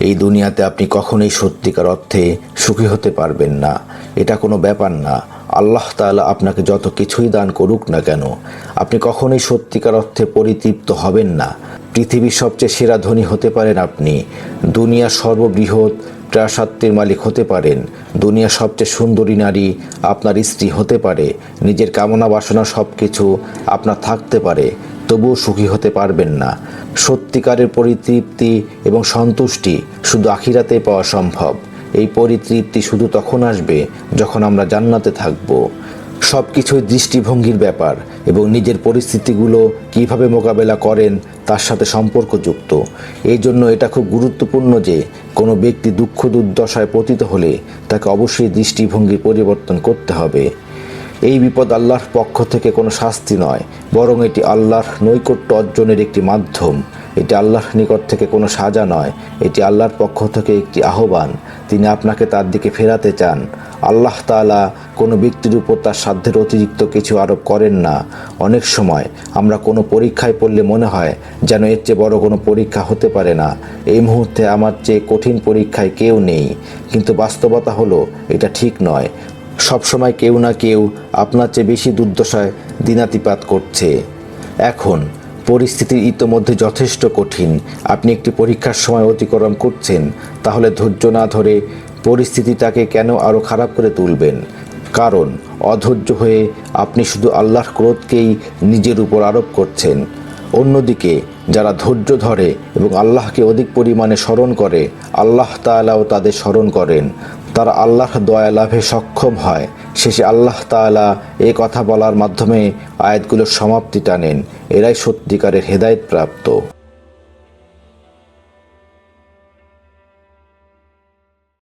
এই দুনিয়াতে আপনি কখনোই সত্যিকার অর্থে সুখী হতে পারবেন না। এটা কোনো ব্যাপার না। আল্লাহ তাআলা আপনাকে যত কিছুই দান করুক না কেন, আপনি কখনোই সত্যিকার অর্থে পরিতৃপ্ত হবেন না। পৃথিবীর সবচেয়ে সেরা ধনী হতে পারেন আপনি। দুনিয়ার সর্ববৃহৎ প্রাসাত্যের মালিক হতে পারেন। দুনিয়ার সবচেয়ে সুন্দরী নারী আপনার স্ত্রী হতে পারে। নিজের কামনা বাসনা সব কিছু আপনার থাকতে পারে। তবুও সুখী হতে পারবেন না। সত্যিকারের পরিতৃপ্তি এবং সন্তুষ্টি শুধু আখিরাতে পাওয়া সম্ভব। এই পরিতৃপ্তি শুধু তখন আসবে যখন আমরা জান্নাতে থাকব। সব কিছুই দৃষ্টিভঙ্গির ব্যাপার এবং নিজের পরিস্থিতিগুলো কীভাবে মোকাবেলা করেন তার সাথে সম্পর্কযুক্ত। এই জন্য এটা খুব গুরুত্বপূর্ণ যে কোনো ব্যক্তি দুঃখ দুর্দশায় পতিত হলে তাকে অবশ্যই দৃষ্টিভঙ্গির পরিবর্তন করতে হবে। এই বিপদ আল্লাহর পক্ষ থেকে কোনো শাস্তি নয়, বরং এটি আল্লাহর নৈকট্য অর্জনের একটি মাধ্যম। এটি আল্লাহর নিকট থেকে কোনো সাজা নয়, এটি আল্লাহর পক্ষ থেকে একটি আহ্বান। তিনি আপনাকে তার দিকে ফেরাতে চান। আল্লাহ তাআলা কোনো ব্যক্তির উপর তার সাধ্যের অতিরিক্ত কিছু আরোপ করেন না। অনেক সময় আমরা কোনো পরীক্ষায় পড়লে মনে হয় যেন এর চেয়ে বড় কোনো পরীক্ষা হতে পারে না। এই মুহূর্তে আমার চেয়ে কঠিন পরীক্ষায় কেউ নেই। কিন্তু বাস্তবতা হলো, এটা ঠিক নয়। সবসময় কেউ না কেউ আপনার চেয়ে বেশি দুর্দশায় দিনাতিপাত করছে। এখন পরিস্থিতি ইতোমধ্যে যথেষ্ট কঠিন। আপনি একটি পরীক্ষার সময় অতিক্রম করছেন, তাহলে ধৈর্য না ধরে পরিস্থিতিটাকে কেন আরও খারাপ করে তুলবেন? কারণ অধৈর্য হয়ে আপনি শুধু আল্লাহর ক্রোধকেই নিজের উপর আরোপ করছেন। অন্যদিকে যারা ধৈর্য ধরে এবং আল্লাহকে অধিক পরিমাণে স্মরণ করে, আল্লাহ তালাও তাদের স্মরণ করেন। তারা আল্লাহ দয়া লাভে সক্ষম হয়। শেষে আল্লাহ তালা এ কথা বলার মাধ্যমে আয়াতগুলোর সমাপ্তি টানেন। এরাই সত্যিকারের হেদায়েত প্রাপ্ত।